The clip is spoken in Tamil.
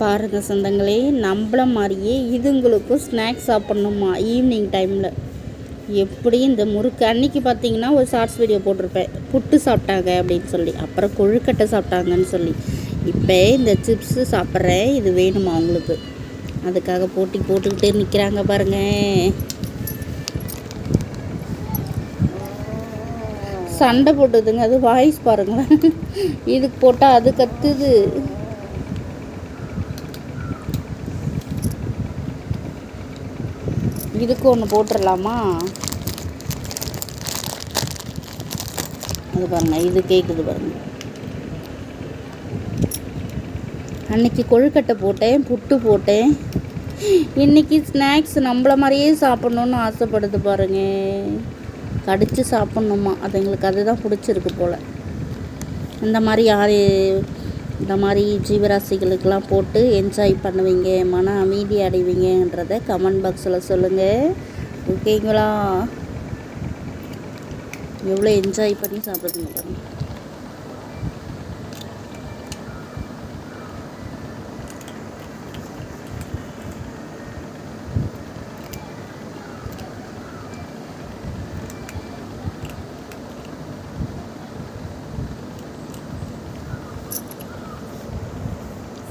பாருங்கள் சொந்தங்களே நம்மள மாதிரியே இதுங்களுக்கும் ஸ்நாக்ஸ் சாப்பிட்ணுமா ஈவினிங் டைமில் எப்படி இந்த முறுக்கு? அன்றைக்கி பார்த்தீங்கன்னா ஒரு ஷார்ட்ஸ் வீடியோ போட்டிருப்பேன். புட்டு சாப்பிட்டாங்க அப்படின்னு சொல்லி அப்புறம் கொழுக்கட்டை சாப்பிட்டாங்கன்னு சொல்லி. இப்போ இந்த சிப்ஸு சாப்பிட்றேன் இது வேணுமா அவங்களுக்கு அதுக்காக போட்டி போட்டுக்கிட்டே நிற்கிறாங்க பாருங்க. சண்டை போட்டுதுங்க அது வாய்ஸ் பாருங்களேன். இதுக்கு போட்டால் அது கத்துது. இதுக்கு ஒன்று போட்டுடலாமா அது பாருங்க இது கேட்குது பாருங்க. அன்னைக்கு கொழுக்கட்டை போட்டேன் புட்டு போட்டேன். இன்னைக்கு ஸ்நாக்ஸ் நம்மள மாதிரியே சாப்பிட்ணுன்னு ஆசைப்படுது பாருங்க. கடிச்சு சாப்பிட்ணுமா? அதுங்களுக்கு அதுதான் பிடிச்சிருக்கு போல். இந்த மாதிரி யார் இந்த மாதிரி ஜீவராசிகளுக்கெல்லாம் போட்டு என்ஜாய் பண்ணுவீங்க மன அமைதி அடைவீங்கன்றதை கமெண்ட் பாக்ஸில் சொல்லுங்கள் ஓகேங்களா எவ்வளோ என்ஜாய் பண்ணி சாப்பிடுங்க பாருங்கள்